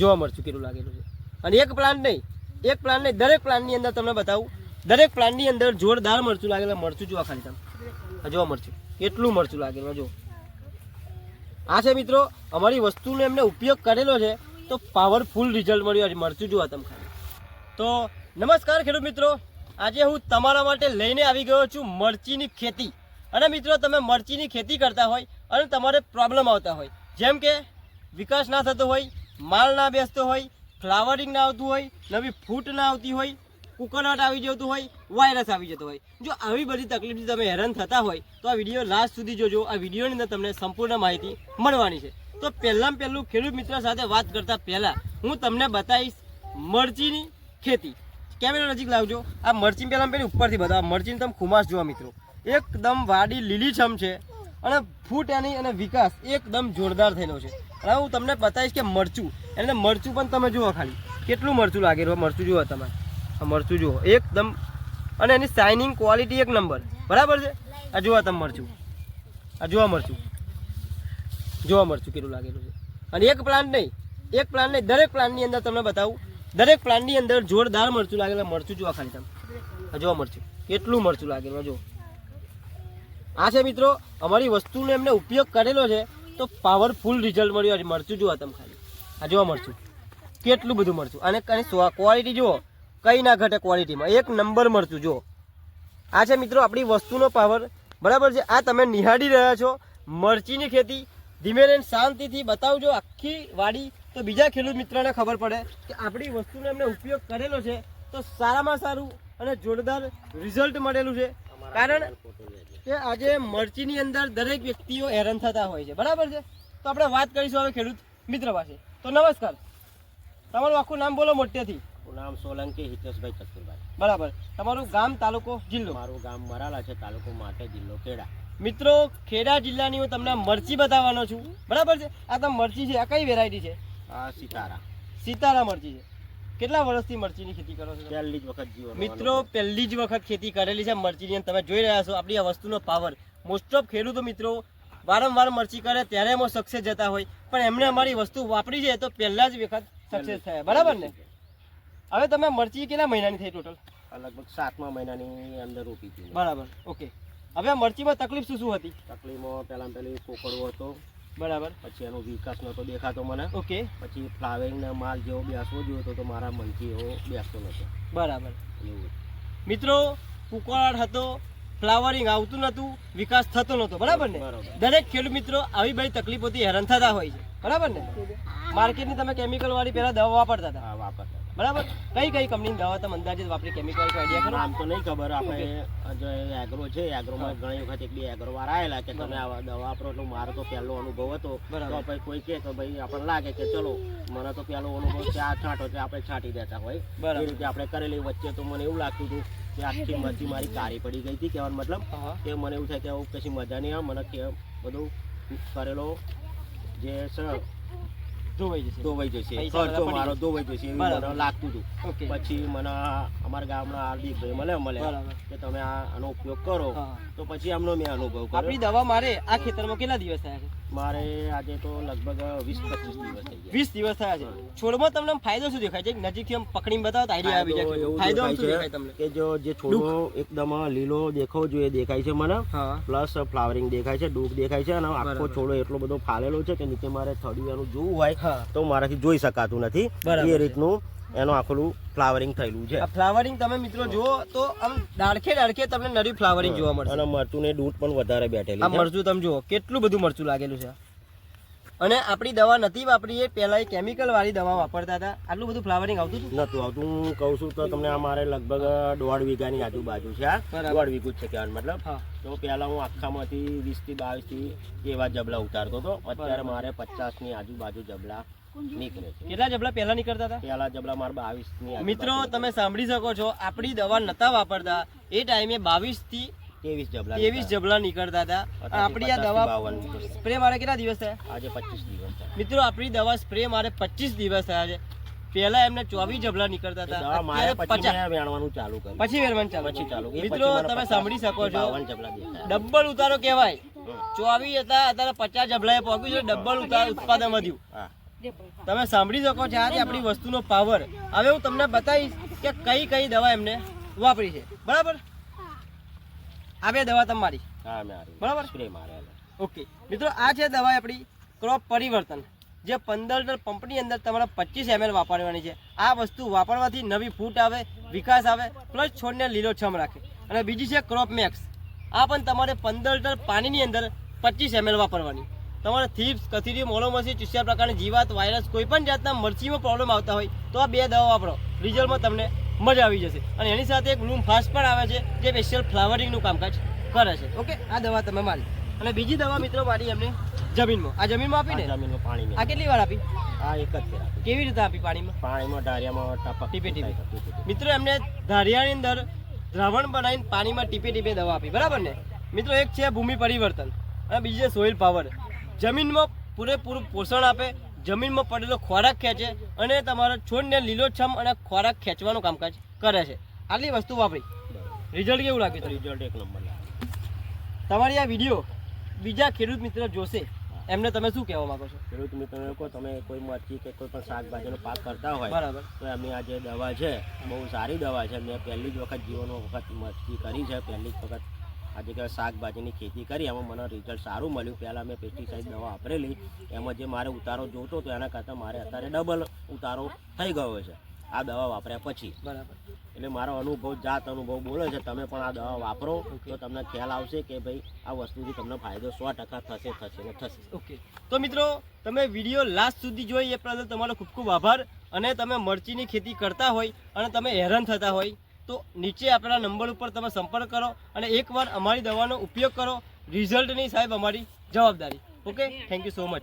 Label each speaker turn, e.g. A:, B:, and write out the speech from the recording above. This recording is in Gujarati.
A: જોવા મળશું કેટલું લાગેલું છે. અને એક પ્લાન્ટ નહીં, એક પ્લાન નહીં, દરેક પ્લાન્ટની અંદર તમને બતાવું. દરેક પ્લાન્ટની અંદર જોરદાર મરચું લાગેલા, મરચું જોવા ખાલી તમે. જોવા મરચું કેટલું મરચું લાગેલું જો આ છે મિત્રો, અમારી વસ્તુનો એમને ઉપયોગ કરેલો છે, તો પાવરફુલ રિઝલ્ટ મળ્યું આજે. મરચું જોવા તમે ખાલી. તો નમસ્કાર ખેડૂત મિત્રો, આજે હું તમારા માટે લઈને આવી ગયો છું મરચીની ખેતી. અને મિત્રો, તમે મરચીની ખેતી કરતા હોય અને તમારે પ્રોબ્લેમ આવતા હોય. જેમ કે વિકાસ ના થતો હોય માલ ના બેસતો હોય, ફ્લાવરિંગ ના આવતું હોય, નવી ફૂટ ના આવતી હોય કુકરવાટ આવી જતું હોય, વાયરસ આવી જતો હોય. જો આવી બધી તકલીફથી તમે હેરાન થતા હોય, તો આ વીડિયો લાસ્ટ સુધી જોજો. આ વિડીયોની અંદર તમને સંપૂર્ણ માહિતી મળવાની છે. તો પહેલાં પહેલું ખેડૂત મિત્ર સાથે વાત કરતાં પહેલાં હું તમને બતાવીશ મરચીની ખેતી. કેમેરા નજીક લાવજો. આ મરચી પહેલાં પહેલી ઉપરથી બતાવો. મરચીની તમે ખુમાશ જોવા મિત્રો. એકદમ વાડી લીલીછમ છે. અને ફૂટ એની અને વિકાસ એકદમ જોરદાર થયેલો છે. હવે હું તમને બતાવીશ કે મરચું એટલે મરચું પણ તમે જુઓ ખાલી. કેટલું મરચું લાગેલું મરચું જુઓ તમે. મરચું જુઓ. એકદમ અને એની શાઇનિંગ ક્વોલિટી એક નંબર બરાબર છે? આ જુઓ તમે મરચું. આ જોવા મરચું. જોવા મરચું કેટલું લાગેલું છે. અને એક પ્લાન્ટ નહીં, એક પ્લાન્ટ નહીં, દરેક પ્લાન્ટની અંદર તમને બતાવું. દરેક પ્લાન્ટની અંદર જોરદાર મરચું લાગેલું. મરચું જોવા ખાલી તમે. જોવા મરચું. કેટલું મરચું લાગેલું જુઓ. આ છે મિત્રો અમારી વસ્તુનો એમને ઉપયોગ કરેલો છે તો પાવરફુલ રિઝલ્ટ મળ્યું આજે. મરચું જુઓ તમે ખાલી. આ જોવા મરચું. કેટલું બધું મરચું. અને ક્વોલિટી જુઓ. કંઈ ના ઘટે ક્વોલિટીમાં એક નંબર મરચું જુઓ. આ છે મિત્રો આપણી વસ્તુનો પાવર બરાબર છે? આ તમે નિહાળી રહ્યા છો મરચીની ખેતી. ધીમે રહીને શાંતિથી બતાવજો આખી વાડી. તો બીજા ખેડૂત મિત્રોને ખબર પડે કે આપણી વસ્તુનો એમને ઉપયોગ કરેલો છે તો સારામાં સારું અને જોરદાર રિઝલ્ટ મળેલું છે. કારણ કે આજે મરચીની અંદર દરેક વ્યક્તિઓ હેરાન થતા હોય છે. બરાબર છે? તો આપણે વાત કરીશું હવે ખેડૂત મિત્ર પાસે. તો નમસ્કાર. તમારું આખું નામ બોલો મોટેથી.
B: નામ સોલંકી હિતેશભાઈ ચતુરભાઈ
A: બરાબર. તમારું ગામ તાલુકો જિલ્લો?
B: મારું ગામ મરાલા છે તાલુકો માટે જિલ્લો ખેડા.
A: મિત્રો ખેડા જિલ્લાની હું તમને મરચી બતાવવાનો છું. બરાબર છે? આ તમે મરચી છે. આ કઈ વેરાયટી છે?
B: આ સિતારા.
A: સિતારા મરચી છે. કેટલા વર્ષથી મરચીની ખેતી કરો છો?
B: પહેલી જ વખત જીવો
A: મિત્રો પહેલી જ વખત ખેતી કરેલી છે મરચીની તમે જોઈ રહ્યા છો આપણી આ વસ્તુનો પાવર. મોસ્ટ ઓફ ખેડૂતો મિત્રો વારંવાર મરચી કરે ત્યારે એમાં સક્સેસ જતા હોય. પણ એમણે અમારી વસ્તુ વાપરી છે તો પહેલા જ વખત સક્સેસ થયા. બરાબર ને? હવે તમે મરચી કેટલા મહિનાની થઈ ટોટલ
B: લગભગ સાતમા મહિનાની અંદર રોપી હતી
A: બરાબર ઓકે હવે મરચીમાં તકલીફ શું શું હતી?
B: તકલીફમાં પહેલા પહેલી પોકળવો હતો
A: બરાબર.
B: પછી એનો વિકાસ નહોતો દેખાતો મને.
A: ઓકે
B: પછી ફ્લાવરિંગના માલ જેવો બેસવો જોયો તો તો મારા મનથી એવો બેસતો નહોતો
A: બરાબર. મિત્રો કુકવાડ હતો ફ્લાવરિંગ આવતું નહોતું વિકાસ થતો નહોતો બરાબર ને? દરેક ખેડૂત મિત્રો આવી બધી તકલીફોથી હેરાન થતા હોય છે. બરાબર ને? માર્કેટની તમે કેમિકલ વાળી પહેલા દવા વાપરતા હતા. બરાબર? કઈ કઈ કંપનીની દવા તમે અંદાજે વાપરી? કેમિકલ આઈડિયા ખરો?
B: આમ તો નહીં ખબર. આપણે જો એગ્રો છે એગ્રોમાં ઘણી વખત એક બે એગ્રો વાર આવેલા કે તમે આ દવા વાપરો એટલે મારો તો પહેલો અનુભવ હતો. તો પછી કોઈ કહે તો ભાઈ આપણને લાગે કે ચલો મને તો પહેલો અનુભવ છે આ છાંટો એટલે આપણે છાંટી દેતા હોય. એ રીતે આપણે કરેલી વચ્ચે તો મને એવું લાગતું હતું કે આખી મરચી મારી કારી પડી ગઈ હતી કહેવાનો મતલબ કે મને એવું થાય કે આવું કશી મજા નહીં આવે. મને કે બધું કરેલો જે છે
A: જશે.
B: ધોવાઈ જશે. ખર્ચો મારો ધોવાઈ જશે એવું મને લાગતું હતું. પછી મને અમારા ગામના હાર્દિકભાઈ મળે મળે. કે તમે આનો ઉપયોગ કરો. તો પછી એમનો મેં અનુભવ
A: આપણી
B: કર્યો
A: દવા મારે આ ખેતરમાં કેટલા દિવસ થયા છે?
B: મારે આજે તો લગભગ વીસ પચીસ દિવસ થઈ ગયા.
A: વીસ દિવસ થયા છે. છોડમાં તમને ફાયદો શું દેખાય છે? નજીકથી આમ પકડીને બતાવો આઈડિયા આવી જાય. ફાયદો શું
B: દેખાય
A: તમને?
B: કે જો જે છોડો એકદમ લીલો દેખાવો જોઈએ દેખાય છે મને. પ્લસ ફ્લાવરિંગ દેખાય છે ડૂક દેખાય છે અને આખો છોડો એટલો બધો ફાલેલો છે કે નીચે મારે થડી એનું જોવું હોય તો મારાથી જોઈ શકાતું નથી. એ રીતનું એનું આખું ફ્લાવરિંગ થયેલું છે.
A: આ ફ્લાવરિંગ તમે મિત્રો જુઓ તો આમ ડાળખે ડાળખે તમને નરી ફ્લાવરિંગ જોવા મળશે.
B: અને મરચું ને દૂધ પણ વધારે બેઠેલું
A: આ મરચું તમે જુઓ કેટલું બધું મરચું લાગેલું છે. અને આપણી દવા નથી વાપરી એ પહેલા એ કેમિકલ વાળી દવા વાપરતા હતા. આટલું બધું ફ્લાવરિંગ આવતું હતું?
B: નતું આવતું. હું કહું છું તો તમને આ મારે લગભગ દોઢ વીઘાની આજુબાજુ છે આ દોઢ વીઘું જ છે કહેવાનું મતલબ. તો પહેલા હું આખામાંથી વીસથી બાવીસથી એવા જબલા ઉતારતો હતો. અત્યારે મારે પચાસની આજુબાજુ જબલા નીકળે છે.
A: કેટલા જબલા પહેલા નીકળતા હતા?
B: પહેલા જબલા મારે બાવીસની
A: મિત્રો તમે સાંભળી શકો છો આપણી દવા નતા વાપરતા. એ ટાઈમે બાવીસથી
B: ત્રેવીસ જબલા
A: ત્રેવીસ જબલા નીકળતા હતા. આપણી આ દવા સ્પ્રે મારે કેટલા દિવસ થયા?
B: આજે પચીસ દિવસ
A: મિત્રો આપણી દવા સ્પ્રે મારે પચીસ દિવસ થયા છે. પહેલા એમને ચોવીસ જબલા નીકળતા હતા.
B: વેણવાનું ચાલુ કર્યું.
A: પછી વેરવાન ચાલુ
B: પછી ચાલુ
A: મિત્રો તમે સાંભળી શકો છો. ડબલ ઉતારો કહેવાય. ચોવીસ હતા અત્યારે પચાસ જબલાએ પહોંચ્યું છે. ડબલ ઉતાર ઉત્પાદન વધ્યું.
B: હા.
A: તમે સાંભળી શકો છો આજે આપણી વસ્તુનો પાવર હવે હું તમને બતાવીશ કે કઈ કઈ દવા એમને વાપરી છે. બરાબર? આ બે દવા તમારી. બરાબર? ઓકે. મિત્રો આ છે દવા આપણી ક્રોપ પરિવર્તન જે પંદર લીટર પંપની અંદર તમારે પચીસ એમએલ વાપરવાની છે. આ વસ્તુ વાપરવાથી નવી ફૂટ આવે વિકાસ આવે પ્લસ છોડને લીલોછમ રાખે. અને બીજી છે ક્રોપ મેક્સ આ પણ તમારે પંદર લીટર પાણીની અંદર પચીસ એમએલ વાપરવાની. તમારે થીપ્સ કથીરી મોલોમસી ચુસ્યા પ્રકારની જીવાત વાયરસ કોઈ પણ જાતના મરચીમાં પ્રોબ્લેમ આવતા હોય તો આ બે દવા વાપરો. રિઝલ્ટમાં તમને મજા આવી જશે. અને એની સાથે એક બ્લૂમ ફાસ્ટ પણ આવે છે જે સ્પેશિયલ ફ્લાવરિંગનું કામકાજ કરે છે. ઓકે? આ દવા તમે મારી. અને બીજી દવા મિત્રો મારી એમને જમીનમાં. આ જમીનમાં આપી
B: આ
A: ને
B: જમીનમાં પાણી
A: આ કેટલી વાર આપી?
B: આ એક જ ફેર આપી.
A: કેવી રીતે આપી પાણીમાં?
B: પાણીમાં ઢારિયામાં ટપક
A: ટીપે ટીપે.
B: ટીપે ટીપે.
A: મિત્રો એમને ઢારિયાની અંદર દ્રાવણ બનાવીને પાણીમાં ટીપે ટીપે દવા આપી. બરાબર ને? મિત્રો એક છે ભૂમિ પરિવર્તન અને બીજી છે સોઇલ પાવર જમીનમાં પૂરેપૂરું પોષણ આપે જમીનમાં પડેલો ખોરાક ખેંચે અને તમારા છોડને લીલોછમ અને ખોરાક ખેંચવાનું કામકાજ કરે છે. આટલી વસ્તુ વાપરી. રિઝલ્ટ કેવું લાગે છે
B: રિઝલ્ટ એક નંબર
A: તમારી આ વીડિયો બીજા ખેડૂત મિત્ર જોશે. એમને તમે શું કહેવા માંગો છો?
B: ખેડૂત મિત્રો કહો તમે કોઈ મરચી કે કોઈ પણ શાકભાજીનો પાક કરતા હોય
A: બરાબર.
B: તો એમની આ જે દવા છે બહુ સારી દવા છે. મેં પહેલી જ વખત જીવનનો વખત મરચી કરી છે પહેલી જ વખત આજે કે શાકભાજીની ખેતી કરી એમાં મને રિઝલ્ટ સારું મળ્યું. પહેલાં મેં પેસ્ટિસાઇડ દવા વાપરેલી. એમાં જે મારે ઉતારો જોતો હતો એના કરતાં મારે અત્યારે ડબલ ઉતારો થઈ ગયો છે. આ દવા વાપર્યા પછી.
A: બરાબર.
B: એટલે મારો અનુભવ જાત અનુભવ બોલે છે તમે પણ આ દવા વાપરો તો તમને ખ્યાલ આવશે કે ભાઈ આ વસ્તુથી તમને ફાયદો સો ટકા થશે થશે ને થશે.
A: ઓકે. તો મિત્રો તમે વીડિયો લાસ્ટ સુધી જોઈ એ પ્રદર્શન તમારો ખૂબ ખૂબ આભાર. અને તમે મરચીની ખેતી કરતા હોય અને તમે હેરાન થતા હોય તો નીચે આપણા નંબર ઉપર તમે સંપર્ક કરો અને એકવાર અમારી દવાનો ઉપયોગ કરો. રિઝલ્ટની સાહેબ અમારી જવાબદારી. Okay? Thank you so much